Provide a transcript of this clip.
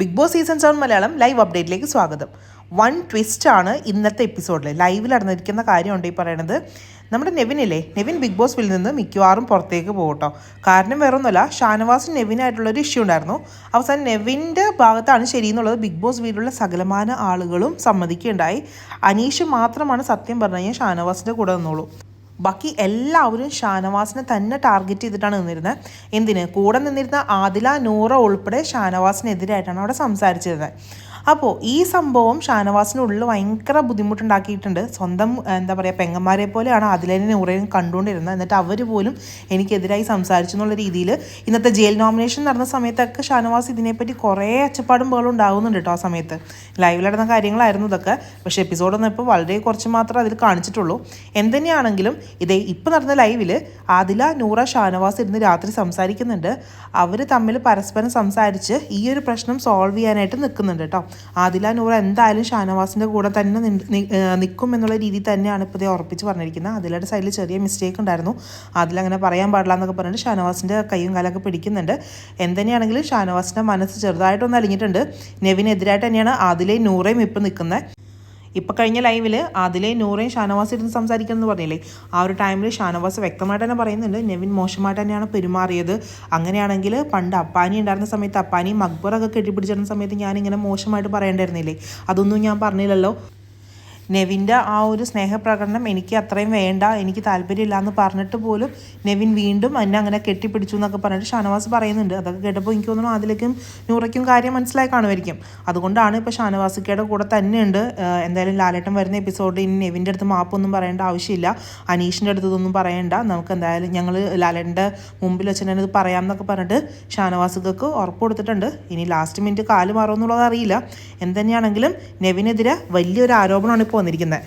Bigg Boss season seven Malayalam live അപ്ഡേറ്റിലേക്ക് സ്വാഗതം. One twist ആണ് ഇന്നത്തെ എപ്പിസോഡിൽ ലൈവിൽ നടന്നിരിക്കുന്ന കാര്യമുണ്ട് ഈ പറയണത്. നമ്മുടെ നെവിനില്ലേ നെവിൻ ബിഗ് ബോസ് വിൽ നിന്ന് മിക്കവാറും പുറത്തേക്ക് പോകട്ടോ. കാരണം വേറെ ഒന്നുമല്ല ഷാനവാസും നെവിനായിട്ടുള്ളൊരു ഇഷ്യൂ ഉണ്ടായിരുന്നു. അവസാനം നെവിന്റെ ഭാഗത്താണ് ശരിയെന്നുള്ളത് ബിഗ് ബോസ് വീട്ടിലുള്ള സകലമാന ആളുകളും സമ്മതിക്കുകയുണ്ടായി. അനീഷ് മാത്രമാണ് സത്യം പറഞ്ഞു കഴിഞ്ഞാൽ ഷാനവാസിന്റെ കൂടെ നിന്നോളൂ. ബാക്കി എല്ലാവരും ഷാനവാസിനെ തന്നെ ടാർഗറ്റ് ചെയ്തിട്ടാണ് നിന്നിരുന്നത് എന്തിന്? കൂടെ നിന്നിരുന്ന ആദില നൂറ ഉൾപ്പെടെ ഷാനവാസിനെതിരായിട്ടാണ് അവിടെ സംസാരിച്ചിരുന്നത് അപ്പോൾ ഈ സംഭവം ഷാനവാസിനുള്ളിൽ ഭയങ്കര ബുദ്ധിമുട്ടുണ്ടാക്കിയിട്ടുണ്ട്. സ്വന്തം എന്താ പറയുക പെങ്ങന്മാരെ പോലെയാണ് അതിലേനെ നൂറേനും കണ്ടുകൊണ്ടിരുന്നത് എന്നിട്ട് അവർ പോലും എനിക്കെതിരായി സംസാരിച്ചു എന്നുള്ള രീതിയിൽ ഇന്നത്തെ ജയിൽ നോമിനേഷൻ നടന്ന സമയത്തൊക്കെ ഷാനവാസ് ഇതിനെപ്പറ്റി കുറേ അച്ചപ്പാടും പോലും ഉണ്ടാകുന്നുണ്ട് കേട്ടോ ആ സമയത്ത്. ലൈവിൽ നടന്ന കാര്യങ്ങളായിരുന്നു ഇതൊക്കെ. പക്ഷേ എപ്പിസോഡൊന്നും ഇപ്പോൾ വളരെ കുറച്ച് മാത്രമേ അതിൽ കാണിച്ചിട്ടുള്ളൂ. എന്തുതന്നെയാണെങ്കിലും ഇതേ ഇപ്പോൾ നടന്ന ലൈവിൽ ആദില നൂറ ഷാനവാസ് ഇരുന്ന് രാത്രി സംസാരിക്കുന്നുണ്ട്. അവർ തമ്മിൽ പരസ്പരം സംസാരിച്ച് ഈ ഒരു പ്രശ്നം സോൾവ് ചെയ്യാനായിട്ട് നിൽക്കുന്നുണ്ട് കേട്ടോ. ആദില നൂറ എന്തായാലും ഷാനവാസിന്റെ കൂടെ തന്നെ നിൽക്കും എന്നുള്ള രീതിയിൽ തന്നെയാണ് ഇപ്പോൾ ഇതേ ഉറപ്പിച്ച് പറഞ്ഞിരിക്കുന്നത്. ആദിലയുടെ സൈഡിൽ ചെറിയ മിസ്റ്റേക്ക് ഉണ്ടായിരുന്നു. ആദില അങ്ങനെ പറയാൻ പാടില്ല എന്നൊക്കെ പറഞ്ഞിട്ട് ഷാനവാസിന്റെ കൈയും കാലൊക്കെ പിടിക്കുന്നുണ്ട്. എന്തുതന്നെയാണെങ്കിലും ഷാനവാസിന്റെ മനസ്സ് ചെറുതായിട്ടൊന്ന് അലിഞ്ഞിട്ടുണ്ട്. നെവിനെതിരായിട്ട് തന്നെയാണ് ആദിലയും നൂറയും ഇപ്പം നിൽക്കുന്നത്. ഇപ്പോൾ കഴിഞ്ഞ ലൈവിൽ അതിലെ നൂറേയും ഷാനവാസ് ഇരുന്ന് സംസാരിക്കണമെന്ന് പറഞ്ഞില്ലേ? ആ ഒരു ടൈമിൽ ഷാനവാസ് വ്യക്തമായിട്ട് തന്നെ പറയുന്നുണ്ട് നെവിൻ മോശമായിട്ട് തന്നെയാണ് പെരുമാറിയത്. അങ്ങനെയാണെങ്കിൽ പണ്ട് അപ്പാനി ഉണ്ടായിരുന്ന സമയത്ത് അപ്പാനി മക്ബറൊക്കെ കെട്ടിപ്പിടിച്ചിരുന്ന സമയത്ത് ഞാനിങ്ങനെ മോശമായിട്ട് പറയേണ്ടായിരുന്നില്ലേ? അതൊന്നും ഞാൻ പറഞ്ഞില്ലല്ലോ. നെവിന്റെ ആ ഒരു സ്നേഹപ്രകടനം എനിക്ക് അത്രയും വേണ്ട എനിക്ക് താല്പര്യമില്ല എന്ന് പറഞ്ഞിട്ട് പോലും നെവിൻ വീണ്ടും എന്നെ അങ്ങനെ കെട്ടിപ്പിടിച്ചു എന്നൊക്കെ പറഞ്ഞിട്ട് ഷാനവാസ് പറയുന്നുണ്ട്. അതൊക്കെ കേട്ടപ്പോൾ എനിക്ക് തോന്നുന്നു അതിലേക്കും നൂറയ്ക്കും കാര്യം മനസ്സിലായി കാണുമായിരിക്കും. അതുകൊണ്ടാണ് ഇപ്പോൾ ഷാനവാസിക്കയുടെ കൂടെ തന്നെയുണ്ട്. എന്തായാലും ലാലേട്ടൻ വരുന്ന എപ്പിസോഡിൽ ഇനി നെവിന്റെ അടുത്ത് മാപ്പൊന്നും പറയേണ്ട ആവശ്യമില്ല. അനീഷിന്റെ അടുത്തൊന്നും പറയേണ്ട. നമുക്ക് എന്തായാലും ഞങ്ങൾ ലാലേട്ടന്റെ മുമ്പിൽ വെച്ച് തന്നെ ഇത് പറയാമെന്നൊക്കെ പറഞ്ഞിട്ട് ഷാനവാസുകൾക്ക് ഉറപ്പ് കൊടുത്തിട്ടുണ്ട്. ഇനി ലാസ്റ്റ് മിനിറ്റ് കാൽ മാറുമെന്നുള്ളത് അറിയില്ല. എന്തുതന്നെയാണെങ്കിലും നെവിനെതിരെ വലിയൊരു ആരോപണമാണ് വന്നിരിക്കുന്നത്